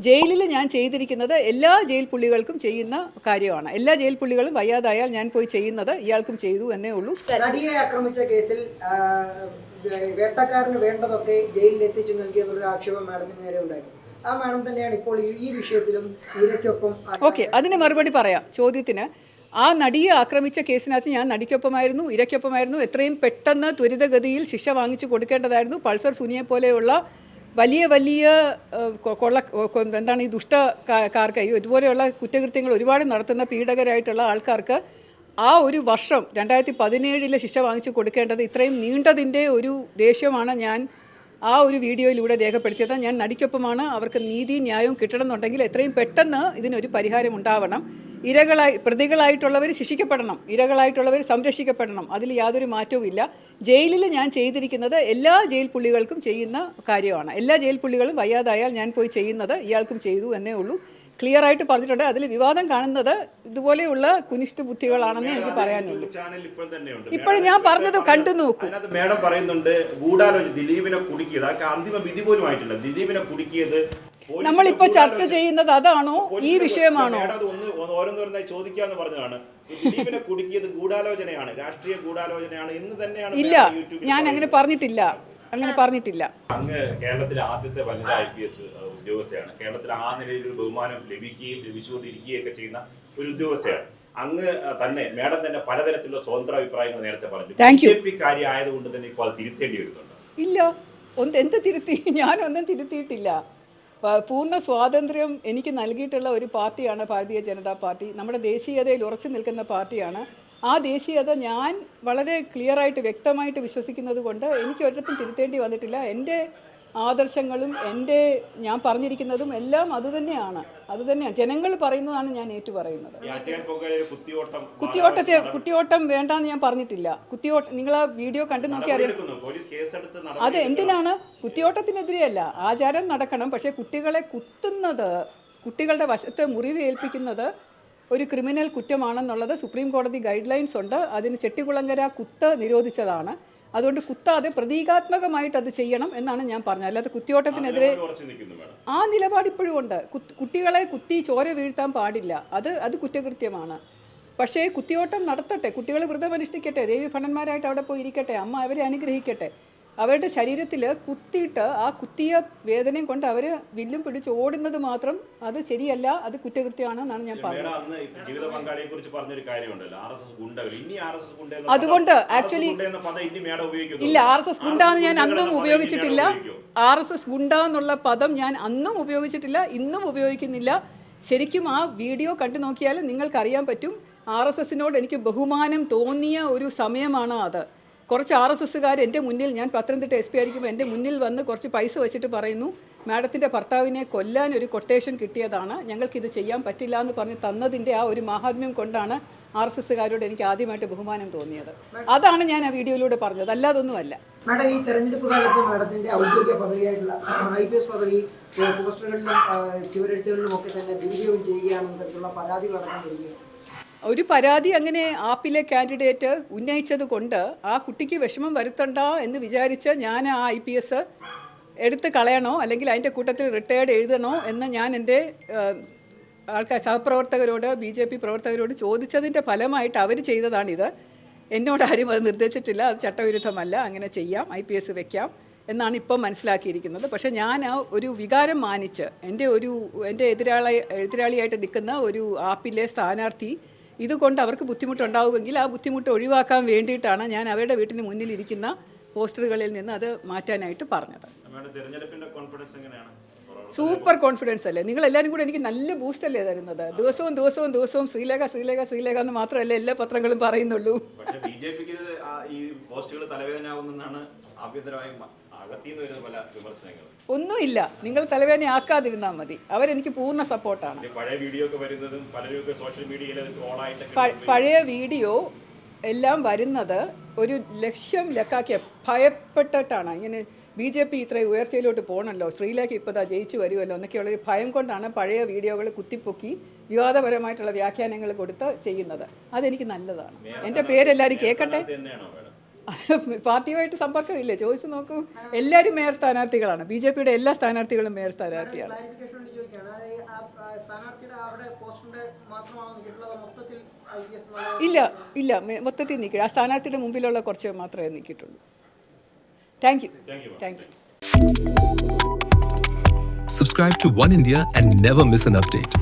ജയിലിൽ ഞാൻ ചെയ്തിരിക്കുന്നത് എല്ലാ ജയിൽ പുള്ളികൾക്കും ചെയ്യുന്ന കാര്യമാണ്. എല്ലാ ജയിൽ പുള്ളികളും വയ്യാതായാൽ ഞാൻ പോയി ചെയ്യുന്നത് ഇയാൾക്കും ചെയ്തു എന്നേ ഉള്ളൂ. നടിയെ ആക്രമിച്ച കേസിൽ വേട്ടക്കാരന് വേണ്ടതൊക്കെ ജയിലിൽ എത്തിച്ചു നൽകിയെന്നൊരു ആക്ഷേപം മാഡത്തിന് നേരെ ഉണ്ടായിരുന്നു. ആ മാഡം തന്നെയാണ് ഇപ്പോൾ ഈ- വിഷയത്തിലും ഇരയ്ക്കൊപ്പം ഓക്കെ അതിന് മറുപടി പറയാം ചോദ്യത്തിന്. ആ നടിയെ ആക്രമിച്ച കേസിനകത്ത് ഞാൻ നടിക്കൊപ്പമായിരുന്നു ഇരയ്ക്കൊപ്പമായിരുന്നു. എത്രയും പെട്ടെന്ന് ത്വരിതഗതിയിൽ ശിക്ഷ വാങ്ങിച്ചു കൊടുക്കേണ്ടതായിരുന്നു. പൾസർ സുനിയെ പോലെയുള്ള വലിയ വലിയ കൊള്ള എന്താണ് ഈ ദുഷ്ട കാ- കാർക്ക് ഈ ഇതുപോലെയുള്ള കുറ്റകൃത്യങ്ങൾ ഒരുപാട് നടത്തുന്ന പീഡകരായിട്ടുള്ള ആൾക്കാർക്ക് ആ ഒരു വർഷം രണ്ടായിരത്തി പതിനേഴിലെ ശിക്ഷ വാങ്ങിച്ചു കൊടുക്കേണ്ടത് ഇത്രയും നീണ്ടതിന്റെ ഒരു ദേഷ്യമാണ് ഞാൻ ആ ഒരു വീഡിയോയിലൂടെ രേഖപ്പെടുത്തിയത്. ഞാൻ നടിക്കൊപ്പമാണ് അവർക്ക് നീതി ന്യായവും കിട്ടണമെന്നുണ്ടെങ്കിൽ എത്രയും പെട്ടെന്ന് ഇതിനൊരു പരിഹാരം ഉണ്ടാവണം. ഇരകളായി പ്രതികളായിട്ടുള്ളവർ ശിക്ഷിക്കപ്പെടണം. ഇരകളായിട്ടുള്ളവർ സംരക്ഷിക്കപ്പെടണം. അതിൽ യാതൊരു മാറ്റവും ഇല്ല. ജയിലിൽ ഞാൻ ചെയ്തിരിക്കുന്നത് എല്ലാ ജയിൽ പുള്ളികൾക്കും ചെയ്യുന്ന കാര്യമാണ്. എല്ലാ ജയിൽ പുള്ളികളും വയ്യാതായാൽ ഞാൻ പോയി ചെയ്യുന്നത് ഇയാൾക്കും ചെയ്തു എന്നേ ഉള്ളൂ. ക്ലിയർ ആയിട്ട് പറഞ്ഞിട്ടുണ്ട്. അതിൽ വിവാദം കാണുന്നത് ഇതുപോലെയുള്ള കുനിഷ്ഠ ബുദ്ധികളാണെന്ന് എനിക്ക് പറയാനുള്ളൂ. ഇപ്പോൾ ഇപ്പോഴും ഞാൻ പറഞ്ഞത് കണ്ടു നോക്കൂ. മേഡം പറയുന്നുണ്ട് ഗൂഢാലോചന ദിലീപിനെ കുടുക്കിയത്. അന്തിമ വിധി പോലും ആയിട്ടില്ല ദിലീപിനെ കുടുക്കിയത് പോലീസിന്റെ നമ്മളിപ്പോൾ ചർച്ച ചെയ്യുന്നത് അതാണോ ഈ വിഷയമാണോ? മേഡം ഒന്ന് ഓരോന്നോരോന്നായി ചോദിക്കാന്ന് പറഞ്ഞതാണ്. ദിലീപിനെ കുടുക്കിയത് ഗൂഢാലോചനയാണ് രാഷ്ട്രീയ ഗൂഢാലോചനയാണ് എന്ന് തന്നെയാണ് ഇല്ല ഞാൻ അങ്ങനെ പറഞ്ഞിട്ടില്ല അങ്ങനെ പറഞ്ഞിട്ടില്ല. അങ്ങ് കേരളത്തിലെ ആദ്യത്തെ വനിതാ ഐ പി എസ് ഉദ്യോഗസ്ഥയാണ്. കേരളത്തിൽ ആ നിലയിൽ ഒരു ബഹുമാനം ലഭിക്കുകയും ലഭിച്ചുകൊണ്ടിരിക്കുകയൊക്കെ ചെയ്യുന്ന ഒരു ഉദ്യോഗസ്ഥയാണ്. അങ്ങ് തന്നെ മേഡം തന്നെ പലതരത്തിലുള്ള സ്വതന്ത്ര അഭിപ്രായങ്ങൾ നേരത്തെ പറഞ്ഞു. ബി ജെ പി കാര്യം ആയതുകൊണ്ട് തന്നെ ഇപ്പോൾ തിരുത്തേണ്ടി വരുന്നുണ്ട്. ഇല്ല ഒന്ന് എന്ത് തിരുത്തി? ഞാനൊന്നും തിരുത്തിയിട്ടില്ല. പൂർണ സ്വാതന്ത്ര്യം എനിക്ക് നൽകിയിട്ടുള്ള ഒരു പാർട്ടിയാണ് ഭാരതീയ ജനതാ പാർട്ടി. നമ്മുടെ ദേശീയതയിൽ ഉറച്ചു നിൽക്കുന്ന പാർട്ടിയാണ്. ആ ദേശീയത ഞാൻ വളരെ ക്ലിയറായിട്ട് വ്യക്തമായിട്ട് വിശ്വസിക്കുന്നത് കൊണ്ട് എനിക്ക് ഒരിടത്തും തിരുത്തേണ്ടി വന്നിട്ടില്ല. എന്റെ ആദർശങ്ങളും എന്റെ ഞാൻ പറഞ്ഞിരിക്കുന്നതും എല്ലാം അതുതന്നെയാണ് അതുതന്നെയാണ് ജനങ്ങൾ പറയുന്നതാണ് ഞാൻ ഏറ്റു പറയുന്നത് കുത്തിയോട്ടത്തെ കുത്തിയോട്ടം വേണ്ടെന്ന് ഞാൻ പറഞ്ഞിട്ടില്ല. കുത്തിയോട്ടം നിങ്ങൾ ആ വീഡിയോ കണ്ടു നോക്കി അറിയാം. അത്. എന്തിനാണ്? കുത്തിയോട്ടത്തിനെതിരെയല്ല. ആചാരം നടക്കണം. പക്ഷേ കുട്ടികളെ കുത്തുന്നത് കുട്ടികളുടെ വശത്തെ മുറിവ് ഏൽപ്പിക്കുന്നത് ഒരു ക്രിമിനൽ കുറ്റമാണെന്നുള്ളത് സുപ്രീം കോടതി ഗൈഡ് ലൈൻസ് ഉണ്ട്. അതിന് ചെട്ടികുളങ്ങര കുത്ത് നിരോധിച്ചതാണ്. അതുകൊണ്ട് കുത്താതെ പ്രതീകാത്മകമായിട്ട് അത് ചെയ്യണം എന്നാണ് ഞാൻ പറഞ്ഞത്. അല്ലാതെ കുത്തിയോട്ടത്തിനെതിരെ ആ നിലപാട് ഇപ്പോഴും ഉണ്ട്. കുട്ടികളെ കുത്തി ചോര വീഴ്ത്താൻ പാടില്ല. അത് അത് കുറ്റകൃത്യമാണ്. പക്ഷേ കുത്തിയോട്ടം നടത്തട്ടെ. കുട്ടികൾ വ്രതമനുഷ്ഠിക്കട്ടെ ദേവി ഭണന്മാരായിട്ട് അവിടെ പോയി ഇരിക്കട്ടെ. അമ്മ അവരെ അനുഗ്രഹിക്കട്ടെ. അവരുടെ ശരീരത്തിൽ കുത്തിയിട്ട് ആ കുത്തിയ വേദനയും കൊണ്ട് അവർ വില്ലും പിടിച്ച് ഓടുന്നത് മാത്രം അത് ശരിയല്ല അത് കുറ്റകൃത്യമാണെന്നാണ് ഞാൻ പറഞ്ഞത്. അന്ന് ആർ എസ് എസ് ഗുണ്ട എന്ന അതുകൊണ്ട് ആക്ച്വലി ഗുണ്ട ഇല്ല ആർ എസ് എസ് ഗുണ്ടാന്ന് ഞാൻ അന്നും ഗുണ്ടകൾ എന്ന പദം ഇനി ഉപയോഗിച്ചിട്ടില്ല. ആർ എസ് എസ് ഗുണ്ട എന്നുള്ള പദം ഞാൻ അന്നും ഉപയോഗിച്ചിട്ടില്ല ഇന്നും ഉപയോഗിക്കുന്നില്ല. ശരിക്കും ആ വീഡിയോ കണ്ടു നോക്കിയാൽ നിങ്ങൾക്കറിയാൻ പറ്റും ആർ എസ് എസിനോട് എനിക്ക് ബഹുമാനം തോന്നിയ ഒരു സമയമാണ് അത് കുറച്ച് ആർ എസ് എസ്സുകാർ എന്റെ മുന്നിൽ ഞാൻ പത്തനംതിട്ട എസ് പി ആയിരിക്കുമ്പോൾ എന്റെ മുന്നിൽ വന്ന് കുറച്ച് പൈസ വെച്ചിട്ട് പറയുന്നു മാഡത്തിന്റെ ഭർത്താവിനെ കൊല്ലാൻ ഒരു കൊട്ടേഷൻ കിട്ടിയതാണ്. ഞങ്ങൾക്കിത് ചെയ്യാൻ പറ്റില്ല എന്ന് പറഞ്ഞ് തന്നതിന്റെ ആ ഒരു മഹാത്മ്യം കൊണ്ടാണ് ആർ എസ് എസ്സുകാരോട് എനിക്ക് ആദ്യമായിട്ട് ബഹുമാനം തോന്നിയത്. അതാണ് ഞാൻ ആ വീഡിയോയിലൂടെ പറഞ്ഞത്. അല്ലാതൊന്നുമല്ല മാഡം ഈ തെരഞ്ഞെടുപ്പ് കാലത്ത് മാഡത്തിന്റെ ഔദ്യോഗിക പദവിയായിട്ടുള്ള ഐ പി എസ് പദവി പോസ്റ്ററുകളിലും ചുവരെഴുത്തുകളിലും ഒക്കെ തന്നെ ദുരുപയോഗം ചെയ്യുകയാണെന്ന തരത്തിലുള്ള പരാതികൾ അടക്കം വരികയാണ്. ഒരു പരാതി അങ്ങനെ ആപ്പിലെ കാൻഡിഡേറ്റ് ഉന്നയിച്ചത് കൊണ്ട് ആ കുട്ടിക്ക് വിഷമം വരുത്തണ്ട എന്ന് വിചാരിച്ച് ഞാൻ ആ ഐ പി എസ് എടുത്ത് കളയണോ അല്ലെങ്കിൽ അതിന്റെ കൂട്ടത്തിൽ റിട്ടയർഡ് എഴുതണോ എന്ന് ഞാൻ എന്റെ ആൾക്കാർ സഹപ്രവർത്തകരോട് ബി ജെ പി പ്രവർത്തകരോട് ചോദിച്ചതിന്റെ ഫലമായിട്ട് അവർ ചെയ്തതാണിത്. എന്നോട് ആരും അത് നിർദ്ദേശിച്ചിട്ടില്ല. അത് ചട്ടവിരുദ്ധമല്ല. അങ്ങനെ ചെയ്യാം. ഐ പി എസ് വെക്കാം എന്നാണ് ഇപ്പം മനസ്സിലാക്കിയിരിക്കുന്നത്. പക്ഷേ ഞാൻ ഒരു വികാരം മാനിച്ച് എന്റെ ഒരു എന്റെ എതിരാളി എതിരാളിയായിട്ട് നിൽക്കുന്ന ഒരു ആപ്പിലെ സ്ഥാനാർത്ഥി ഇതുകൊണ്ട് അവർക്ക് ബുദ്ധിമുട്ടുണ്ടാവുമെങ്കിൽ ആ ബുദ്ധിമുട്ട് ഒഴിവാക്കാൻ വേണ്ടിയിട്ടാണ് ഞാൻ അവരുടെ വീട്ടിന് മുന്നിലിരിക്കുന്ന പോസ്റ്ററുകളിൽ നിന്ന് അത് മാറ്റാനായിട്ട് പറഞ്ഞത്. സൂപ്പർ കോൺഫിഡൻസ് അല്ലേ? നിങ്ങൾ എല്ലാവരും കൂടെ എനിക്ക് നല്ല ബൂസ്റ്റ് അല്ലേ തരുന്നത്? ദിവസവും ദിവസവും ദിവസവും ശ്രീലേഖ ശ്രീലേഖ ശ്രീലേഖ എന്ന് മാത്രമല്ല എല്ലാ പത്രങ്ങളും പറയുന്നുള്ളൂ. ഒന്നുമില്ല. നിങ്ങൾ തലവേദന ആക്കാതിരുന്നാൽ മതി. അവരെനിക്ക് പൂർണ സപ്പോർട്ടാണ്. പഴയ വീഡിയോ എല്ലാം വരുന്നത് ഒരു ലക്ഷ്യം ലക്കാക്കിയ ഭയപ്പെട്ടിട്ടാണ്. ഇങ്ങനെ ബി ജെ പി ഇത്രയും ഉയർച്ചയിലോട്ട് പോകണമല്ലോ ശ്രീലേക്ക് ഇപ്പോൾ ദാ ജയിച്ചു വരുമല്ലോ എന്നൊക്കെയുള്ള ഒരു ഭയം കൊണ്ടാണ് പഴയ വീഡിയോകൾ കുത്തിപ്പൊക്കി വിവാദപരമായിട്ടുള്ള വ്യാഖ്യാനങ്ങൾ കൊടുത്ത് ചെയ്യുന്നത്. അതെനിക്ക് നല്ലതാണ്. എന്റെ പേരെല്ലാവരും കേൾക്കട്ടെ പാർട്ടിയുമായിട്ട് സമ്പർക്കമില്ല ചോദിച്ചു നോക്കൂ. എല്ലാവരും മേയർ സ്ഥാനാർത്ഥികളാണ്. ബി ജെ പിയുടെ എല്ലാ സ്ഥാനാർത്ഥികളും മേയർ സ്ഥാനാർത്ഥിയാണ്. ഇല്ല ഇല്ല. മൊത്തത്തിൽ നിൽക്കില്ല. ആ സ്ഥാനാർത്ഥിയുടെ മുമ്പിലുള്ള കുറച്ച് മാത്രമേ നിൽക്കിയിട്ടുള്ളൂ. Thank you. Thank you Subscribe to One India and never miss an update.